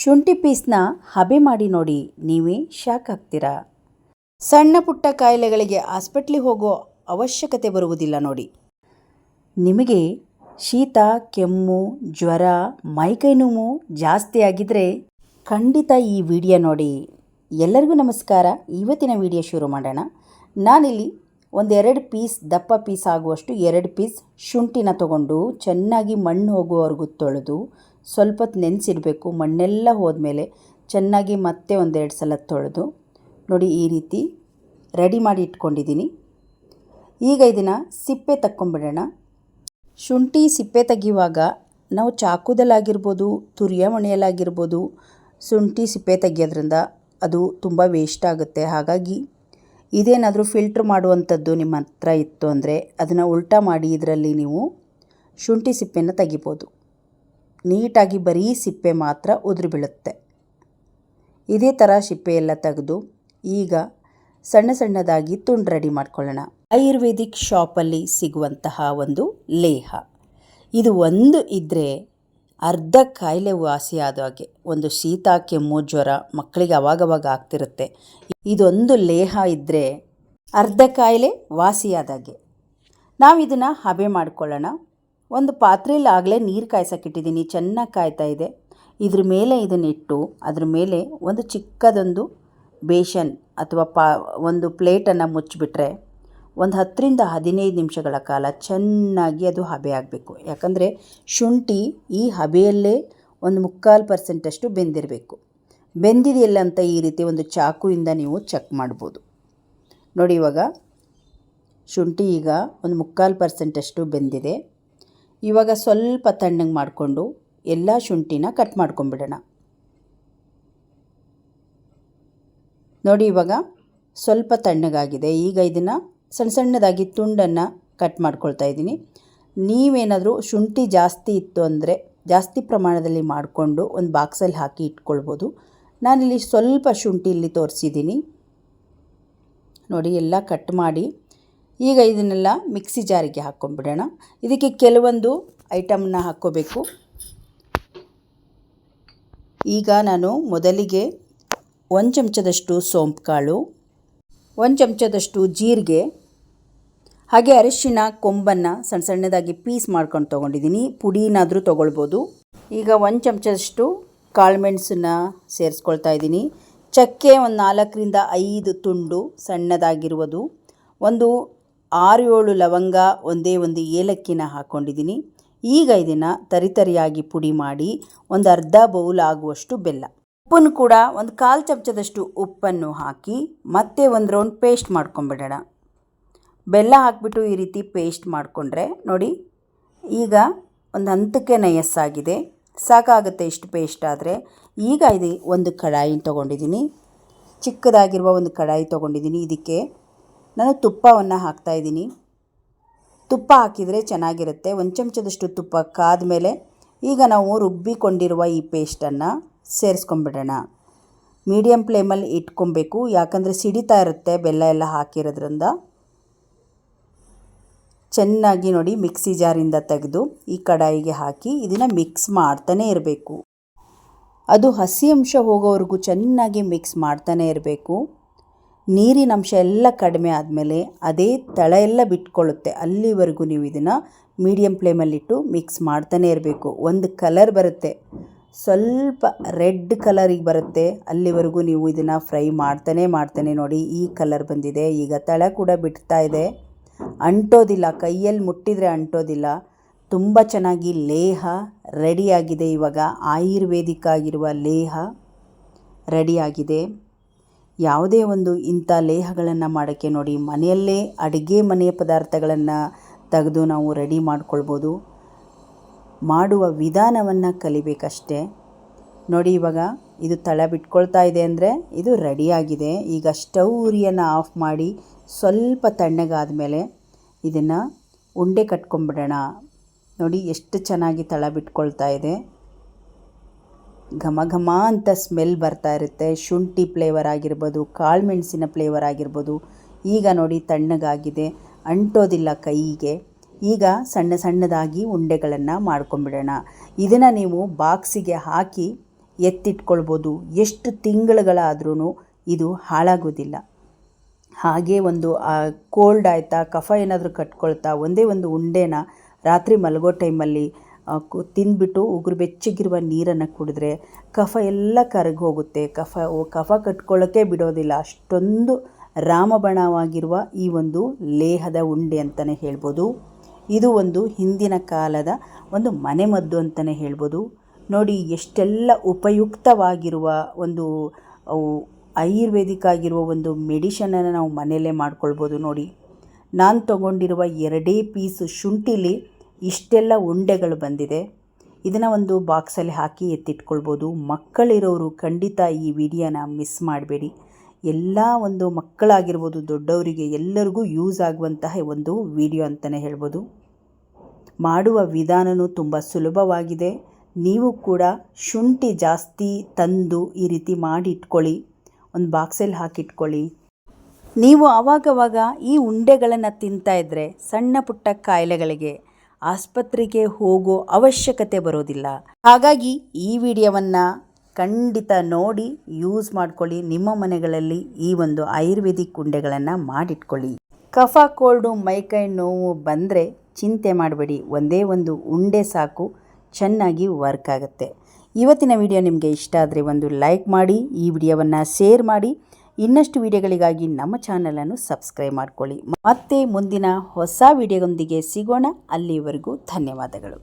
ಶುಂಠಿ ಪೀಸ್ನ ಹಬೆ ಮಾಡಿ ನೋಡಿ, ನೀವೇ ಶಾಕ್ ಆಗ್ತೀರಾ ಸಣ್ಣ ಪುಟ್ಟ ಕಾಯಿಲೆಗಳಿಗೆ ಆಸ್ಪೆಟ್ಲಿಗೆ ಹೋಗೋ ಅವಶ್ಯಕತೆ ಬರುವುದಿಲ್ಲ ನೋಡಿ. ನಿಮಗೆ ಶೀತ, ಕೆಮ್ಮು, ಜ್ವರ, ಮೈಕೈ ನೋವು ಜಾಸ್ತಿ ಆಗಿದ್ರೆ ಖಂಡಿತ ಈ ವಿಡಿಯೋ ನೋಡಿ. ಎಲ್ಲರಿಗೂ ನಮಸ್ಕಾರ. ಇವತ್ತಿನ ವಿಡಿಯೋ ಶುರು ಮಾಡೋಣ. ನಾನಿಲ್ಲಿ ಒಂದೆರಡು ಪೀಸ್ ದಪ್ಪ ಪೀಸ್ ಆಗುವಷ್ಟು ಎರಡು ಪೀಸ್ ಶುಂಠಿನ ತಗೊಂಡು ಚೆನ್ನಾಗಿ ಮಣ್ಣು ಹೋಗುವವರೆಗೂ ತೊಳೆದು ಸ್ವಲ್ಪ ಹೊತ್ತು ನೆನೆಸಿಡಬೇಕು. ಮಣ್ಣೆಲ್ಲ ಹೋದ್ಮೇಲೆ ಚೆನ್ನಾಗಿ ಮತ್ತೆ ಒಂದೆರಡು ಸಲ ತೊಳೆದು ನೋಡಿ ಈ ರೀತಿ ರೆಡಿ ಮಾಡಿ ಇಟ್ಕೊಂಡಿದ್ದೀನಿ. ಈಗ ಇದನ್ನು ಸಿಪ್ಪೆ ತಕ್ಕೊಂಬಿಡೋಣ. ಶುಂಠಿ ಸಿಪ್ಪೆ ತೆಗೆಯುವಾಗ ನಾವು ಚಾಕುದಲ್ಲಾಗಿರ್ಬೋದು, ತುರಿಯ ಮಣೆಯಲ್ಲಾಗಿರ್ಬೋದು, ಶುಂಠಿ ಸಿಪ್ಪೆ ತೆಗೆಯೋದ್ರಿಂದ ಅದು ತುಂಬ ವೇಸ್ಟ್ ಆಗುತ್ತೆ. ಹಾಗಾಗಿ ಇದೇನಾದರೂ ಫಿಲ್ಟ್ರ್ ಮಾಡುವಂಥದ್ದು ನಿಮ್ಮ ಹತ್ರ ಇತ್ತು ಅಂದರೆ ಅದನ್ನು ಉಲ್ಟಾ ಮಾಡಿ ಇದರಲ್ಲಿ ನೀವು ಶುಂಠಿ ಸಿಪ್ಪೆನ ತೆಗಿಬೋದು. ನೀಟಾಗಿ ಬರೀ ಸಿಪ್ಪೆ ಮಾತ್ರ ಉದುರು ಬೀಳುತ್ತೆ. ಇದೇ ಥರ ಸಿಪ್ಪೆ ಎಲ್ಲ ತೆಗೆದು ಈಗ ಸಣ್ಣ ಸಣ್ಣದಾಗಿ ತುಂಡು ರೆಡಿ ಮಾಡ್ಕೊಳ್ಳೋಣ. ಆಯುರ್ವೇದಿಕ್ ಶಾಪಲ್ಲಿ ಸಿಗುವಂತಹ ಒಂದು ಲೇಹ. ಇದು ಒಂದು ಇದ್ದರೆ ಅರ್ಧ ಕಾಯಿಲೆ ವಾಸಿಯಾದ ಹಾಗೆ ಒಂದು ಶೀತ, ಕೆಮ್ಮು, ಜ್ವರ ಮಕ್ಕಳಿಗೆ ಅವಾಗವಾಗ ಆಗ್ತಿರುತ್ತೆ. ಇದೊಂದು ಲೇಹ ಇದ್ದರೆ ಅರ್ಧ ಕಾಯಿಲೆ ವಾಸಿಯಾದಾಗೆ ನಾವು ಇದನ್ನು ಹಬೆ ಮಾಡ್ಕೊಳ್ಳೋಣ. ಒಂದು ಪಾತ್ರೆಯಲ್ಲಿ ಆಗಲೇ ನೀರು ಕಾಯ್ಸೋಕ್ಕಿಟ್ಟಿದ್ದೀನಿ, ಚೆನ್ನಾಗಿ ಕಾಯ್ತಾ ಇದೆ. ಇದ್ರ ಮೇಲೆ ಇದನ್ನಿಟ್ಟು ಅದ್ರ ಮೇಲೆ ಒಂದು ಚಿಕ್ಕದೊಂದು ಬೇಷನ್ ಅಥವಾ ಪಾ, ಒಂದು ಪ್ಲೇಟನ್ನು ಮುಚ್ಚಿಬಿಟ್ರೆ ಒಂದು ಹತ್ತರಿಂದ ಹದಿನೈದು ನಿಮಿಷಗಳ ಕಾಲ ಚೆನ್ನಾಗಿ ಅದು ಹಬೆ ಆಗಬೇಕು. ಯಾಕಂದರೆ ಶುಂಠಿ ಈ ಹಬೆಯಲ್ಲೇ ಒಂದು ಮುಕ್ಕಾಲು ಪರ್ಸೆಂಟಷ್ಟು ಬೆಂದಿರಬೇಕು. ಬೆಂದಿದೆಯಲ್ಲ ಅಂತ ಈ ರೀತಿ ಒಂದು ಚಾಕುವಿಂದ ನೀವು ಚೆಕ್ ಮಾಡ್ಬೋದು. ನೋಡಿ ಇವಾಗ ಶುಂಠಿ ಈಗ ಒಂದು ಮುಕ್ಕಾಲು ಪರ್ಸೆಂಟಷ್ಟು ಬೆಂದಿದೆ. ಇವಾಗ ಸ್ವಲ್ಪ ತಣ್ಣಗೆ ಮಾಡಿಕೊಂಡು ಎಲ್ಲ ಶುಂಠಿನ ಕಟ್ ಮಾಡ್ಕೊಂಬಿಡೋಣ ನೋಡಿ ಇವಾಗ ಸ್ವಲ್ಪ ತಣ್ಣಗಾಗಿದೆ. ಈಗ ಇದನ್ನು ಸಣ್ಣ ಸಣ್ಣದಾಗಿ ತುಂಡನ್ನು ಕಟ್ ಮಾಡ್ಕೊಳ್ತಾ ಇದ್ದೀನಿ. ನೀವೇನಾದರೂ ಶುಂಠಿ ಜಾಸ್ತಿ ಇತ್ತು ಅಂದರೆ ಜಾಸ್ತಿ ಪ್ರಮಾಣದಲ್ಲಿ ಮಾಡಿಕೊಂಡು ಒಂದು ಬಾಕ್ಸಲ್ಲಿ ಹಾಕಿ ಇಟ್ಕೊಳ್ಬೋದು. ನಾನಿಲ್ಲಿ ಸ್ವಲ್ಪ ಶುಂಠಿ ಇಲ್ಲಿ ತೋರಿಸಿದ್ದೀನಿ. ನೋಡಿ, ಎಲ್ಲ ಕಟ್ ಮಾಡಿ ಈಗ ಇದನ್ನೆಲ್ಲ ಮಿಕ್ಸಿ ಜಾರಿಗೆ ಹಾಕ್ಕೊಂಡ್ಬಿಡೋಣ ಇದಕ್ಕೆ ಕೆಲವೊಂದು ಐಟಮ್ನ ಹಾಕ್ಕೋಬೇಕು. ಈಗ ನಾನು ಮೊದಲಿಗೆ ಒಂದು ಚಮಚದಷ್ಟು ಸೋಂಪು ಕಾಳು ಒಂದು ಚಮಚದಷ್ಟು ಜೀರಿಗೆ, ಹಾಗೆ ಅರಿಶಿನ ಕೊಂಬನ್ನು ಸಣ್ಣ ಸಣ್ಣದಾಗಿ ಪೀಸ್ ಮಾಡ್ಕೊಂಡು ತೊಗೊಂಡಿದ್ದೀನಿ ಪುಡಿನಾದರೂ ತೊಗೊಳ್ಬೋದು. ಈಗ ಒಂದು ಚಮಚದಷ್ಟು ಕಾಳುಮೆಣಸನ್ನ ಸೇರಿಸ್ಕೊಳ್ತಾ ಇದ್ದೀನಿ ಚಕ್ಕೆ ಒಂದು ನಾಲ್ಕರಿಂದ ಐದು ತುಂಡು ಸಣ್ಣದಾಗಿರುವುದು. ಒಂದು ಆರು ಏಳು ಲವಂಗ ಒಂದೇ ಒಂದು ಏಲಕ್ಕಿನ ಹಾಕ್ಕೊಂಡಿದ್ದೀನಿ ಈಗ ಇದನ್ನು ತರಿತರಿಯಾಗಿ ಪುಡಿ ಮಾಡಿ ಒಂದು ಅರ್ಧ ಬೌಲ್ ಆಗುವಷ್ಟು ಬೆಲ್ಲ. ಉಪ್ಪನ್ನು ಕೂಡ ಒಂದು ಕಾಲು ಚಮಚದಷ್ಟು ಉಪ್ಪನ್ನು ಹಾಕಿ ಮತ್ತೆ ಒಂದು ರೌಂಡ್ ಪೇಸ್ಟ್ ಮಾಡ್ಕೊಂಬಿಡೋಣ. ಬೆಲ್ಲ ಹಾಕಿಬಿಟ್ಟು ಈ ರೀತಿ ಪೇಸ್ಟ್ ಮಾಡಿಕೊಂಡ್ರೆ ನೋಡಿ, ಈಗ ಒಂದು ಹಂತಕ್ಕೆ ನಯಸ್ಸಾಗಿದೆ ಸಾಕಾಗುತ್ತೆ ಇಷ್ಟು ಪೇಸ್ಟ್ ಆದರೆ. ಈಗ ಇದು ಒಂದು ಕಡಾಯಿ ತೊಗೊಂಡಿದ್ದೀನಿ. ಚಿಕ್ಕದಾಗಿರುವ ಒಂದು ಕಡಾಯಿ ತೊಗೊಂಡಿದ್ದೀನಿ. ಇದಕ್ಕೆ ನಾನು ತುಪ್ಪವನ್ನು ಹಾಕ್ತಾಯಿದ್ದೀನಿ ತುಪ್ಪ ಹಾಕಿದರೆ ಚೆನ್ನಾಗಿರುತ್ತೆ. ಒಂದು ಚಮಚದಷ್ಟು ತುಪ್ಪ ಕಾದ ಮೇಲೆ ಈಗ ನಾವು ರುಬ್ಬಿಕೊಂಡಿರುವ ಈ ಪೇಸ್ಟನ್ನು ಸೇರಿಸ್ಕೊಂಬಿಡೋಣ ಮೀಡಿಯಮ್ ಫ್ಲೇಮಲ್ಲಿ ಇಟ್ಕೊಬೇಕು. ಯಾಕಂದರೆ ಸಿಡಿತಾ ಇರುತ್ತೆ ಬೆಲ್ಲ ಎಲ್ಲ ಹಾಕಿರೋದ್ರಿಂದ. ಚೆನ್ನಾಗಿ ನೋಡಿ ಮಿಕ್ಸಿ ಜಾರಿಂದ ತೆಗೆದು ಈ ಕಡಾಯಿಗೆ ಹಾಕಿ ಇದನ್ನು ಮಿಕ್ಸ್ ಮಾಡ್ತಾನೆ ಇರಬೇಕು. ಅದು ಹಸಿ ಅಂಶ ಹೋಗೋವರೆಗೂ ಚೆನ್ನಾಗಿ ಮಿಕ್ಸ್ ಮಾಡ್ತಾನೆ ಇರಬೇಕು. ನೀರಿನ ಅಂಶ ಎಲ್ಲ ಕಡಿಮೆ ಆದಮೇಲೆ ಅದೇ ತಳ ಎಲ್ಲ ಬಿಟ್ಕೊಳ್ಳುತ್ತೆ. ಅಲ್ಲಿವರೆಗೂ ನೀವು ಇದನ್ನು ಮೀಡಿಯಮ್ ಫ್ಲೇಮಲ್ಲಿಟ್ಟು ಮಿಕ್ಸ್ ಮಾಡ್ತಾನೆ ಇರಬೇಕು. ಒಂದು ಕಲರ್ ಬರುತ್ತೆ. ಸ್ವಲ್ಪ ರೆಡ್ ಕಲರಿಗೆ ಬರುತ್ತೆ. ಅಲ್ಲಿವರೆಗೂ ನೀವು ಇದನ್ನು ಫ್ರೈ ಮಾಡ್ತಾನೆ ಮಾಡ್ತಾನೆ ನೋಡಿ, ಈ ಕಲರ್ ಬಂದಿದೆ. ಈಗ ತಳ ಕೂಡ ಬಿಡ್ತಾ ಇದೆ. ಅಂಟೋದಿಲ್ಲ, ಕೈಯಲ್ಲಿ ಮುಟ್ಟಿದರೆ ಅಂಟೋದಿಲ್ಲ. ತುಂಬ ಚೆನ್ನಾಗಿ ಲೇಹ ರೆಡಿಯಾಗಿದೆ ಇವಾಗ. ಆಯುರ್ವೇದಿಕ್ ಆಗಿರುವ ಲೇಹ ರೆಡಿಯಾಗಿದೆ ಯಾವುದೇ ಒಂದು ಇಂಥ ಲೇಹಗಳನ್ನು ಮಾಡೋಕ್ಕೆ ನೋಡಿ ಮನೆಯಲ್ಲೇ ಅಡುಗೆ ಮನೆಯ ಪದಾರ್ಥಗಳನ್ನು ತೆಗೆದು ನಾವು ರೆಡಿ ಮಾಡ್ಕೊಳ್ಬೋದು. ಮಾಡುವ ವಿಧಾನವನ್ನು ಕಲಿಬೇಕಷ್ಟೇ. ನೋಡಿ ಇವಾಗ ಇದು ತಳ ಬಿಟ್ಕೊಳ್ತಾ ಇದೆ ಅಂದರೆ ಇದು ರೆಡಿಯಾಗಿದೆ ಈಗ ಸ್ಟವ್ ಉರಿಯನ್ನು ಆಫ್ ಮಾಡಿ ಸ್ವಲ್ಪ ತಣ್ಣಗಾದ ಮೇಲೆ ಇದನ್ನು ಉಂಡೆ ಕಟ್ಕೊಂಬಿಡೋಣ ನೋಡಿ ಎಷ್ಟು ಚೆನ್ನಾಗಿ ತಳ ಬಿಟ್ಕೊಳ್ತಾ ಇದೆ. ಘಮ ಘಮ ಅಂತ ಸ್ಮೆಲ್ ಬರ್ತಾ ಇರುತ್ತೆ. ಶುಂಠಿ ಫ್ಲೇವರ್ ಆಗಿರ್ಬೋದು ಕಾಳುಮೆಣಸಿನ ಫ್ಲೇವರ್ ಆಗಿರ್ಬೋದು. ಈಗ ನೋಡಿ ತಣ್ಣಗಾಗಿದೆ. ಅಂಟೋದಿಲ್ಲ ಕೈಗೆ. ಈಗ ಸಣ್ಣ ಸಣ್ಣದಾಗಿ ಉಂಡೆಗಳನ್ನು ಮಾಡ್ಕೊಂಬಿಡೋಣ ಇದನ್ನು ನೀವು ಬಾಕ್ಸಿಗೆ ಹಾಕಿ ಎತ್ತಿಟ್ಕೊಳ್ಬೋದು. ಎಷ್ಟು ತಿಂಗಳುಗಳಾದ್ರೂ ಇದು ಹಾಳಾಗೋದಿಲ್ಲ. ಹಾಗೆ ಒಂದು ಕೋಲ್ಡ್ ಆಯಿತಾ, ಕಫ ಏನಾದರೂ ಕಟ್ಕೊಳ್ತಾ, ಒಂದೇ ಒಂದು ಉಂಡೆನ ರಾತ್ರಿ ಮಲಗೋ ಟೈಮಲ್ಲಿ ತಿಂದ್ಬಿಟ್ಟು ಉಗುರು ಬೆಚ್ಚಗಿರುವ ನೀರನ್ನು ಕುಡಿದ್ರೆ ಕಫ ಎಲ್ಲ ಕರಗಿ ಹೋಗುತ್ತೆ. ಕಫ ಕಫ ಕಟ್ಕೊಳ್ಳೋಕ್ಕೆ ಬಿಡೋದಿಲ್ಲ. ಅಷ್ಟೊಂದು ರಾಮಬಣವಾಗಿರುವ ಈ ಒಂದು ಲೇಹದ ಉಂಡೆ ಅಂತಲೇ ಹೇಳ್ಬೋದು. ಇದು ಒಂದು ಹಿಂದಿನ ಕಾಲದ ಒಂದು ಮನೆಮದ್ದು ಅಂತಲೇ ಹೇಳ್ಬೋದು. ನೋಡಿ, ಎಷ್ಟೆಲ್ಲ ಉಪಯುಕ್ತವಾಗಿರುವ ಒಂದು ಆಯುರ್ವೇದಿಕ್ ಆಗಿರುವ ಒಂದು ಮೆಡಿಷನನ್ನು ನಾವು ಮನೆಯಲ್ಲೇ ಮಾಡ್ಕೊಳ್ಬೋದು. ನೋಡಿ, ನಾನು ತಗೊಂಡಿರುವ ಎರಡೇ ಪೀಸು ಶುಂಠಿಲಿ ಇಷ್ಟೆಲ್ಲ ಉಂಡೆಗಳು ಬಂದಿದೆ. ಇದನ್ನು ಒಂದು ಬಾಕ್ಸಲ್ಲಿ ಹಾಕಿ ಎತ್ತಿಟ್ಕೊಳ್ಬೋದು. ಮಕ್ಕಳಿರೋರು ಖಂಡಿತ ಈ ವಿಡಿಯೋನ ಮಿಸ್ ಮಾಡಬೇಡಿ. ಎಲ್ಲ ಒಂದು ಮಕ್ಕಳಾಗಿರ್ಬೋದು, ದೊಡ್ಡವರಿಗೆ ಎಲ್ಲರಿಗೂ ಯೂಸ್ ಆಗುವಂತಹ ಒಂದು ವಿಡಿಯೋ ಅಂತಲೇ ಹೇಳ್ಬೋದು. ಮಾಡುವ ವಿಧಾನವೂ ತುಂಬ ಸುಲಭವಾಗಿದೆ. ನೀವು ಕೂಡ ಶುಂಠಿ ಜಾಸ್ತಿ ತಂದು ಈ ರೀತಿ ಮಾಡಿ ಇಟ್ಕೊಳ್ಳಿ ಒಂದು ಬಾಕ್ಸಲ್ಲಿ ಹಾಕಿಟ್ಕೊಳ್ಳಿ. ನೀವು ಆವಾಗವಾಗ ಈ ಉಂಡೆಗಳನ್ನು ತಿಂತಾ ಇದ್ದರೆ ಸಣ್ಣ ಪುಟ್ಟ ಕಾಯಿಲೆಗಳಿಗೆ ಆಸ್ಪತ್ರೆಗೆ ಹೋಗೋ ಅವಶ್ಯಕತೆ ಬರೋದಿಲ್ಲ. ಹಾಗಾಗಿ ಈ ವಿಡಿಯೋವನ್ನು ಖಂಡಿತ ನೋಡಿ ಯೂಸ್ ಮಾಡ್ಕೊಳ್ಳಿ. ನಿಮ್ಮ ಮನೆಗಳಲ್ಲಿ ಈ ಒಂದು ಆಯುರ್ವೇದಿಕ್ ಉಂಡೆಗಳನ್ನು ಮಾಡಿಟ್ಕೊಳ್ಳಿ. ಕಫ, ಕೋಲ್ಡು ಮೈಕೈ ನೋವು ಬಂದರೆ ಚಿಂತೆ ಮಾಡಬೇಡಿ. ಒಂದೇ ಒಂದು ಉಂಡೆ ಸಾಕು, ಚೆನ್ನಾಗಿ ವರ್ಕ್ ಆಗುತ್ತೆ. ಇವತ್ತಿನ ವಿಡಿಯೋ ನಿಮಗೆ ಇಷ್ಟ ಆದರೆ ಒಂದು ಲೈಕ್ ಮಾಡಿ, ಈ ವಿಡಿಯೋವನ್ನು ಶೇರ್ ಮಾಡಿ. ಇನ್ನಷ್ಟು ವಿಡಿಯೋಗಳಿಗಾಗಿ ನಮ್ಮ ಚಾನಲನ್ನು ಸಬ್ಸ್ಕ್ರೈಬ್ ಮಾಡ್ಕೊಳ್ಳಿ. ಮತ್ತೆ ಮುಂದಿನ ಹೊಸ ವಿಡಿಯೋದೊಂದಿಗೆ ಸಿಗೋಣ. ಅಲ್ಲಿವರೆಗೂ ಧನ್ಯವಾದಗಳು.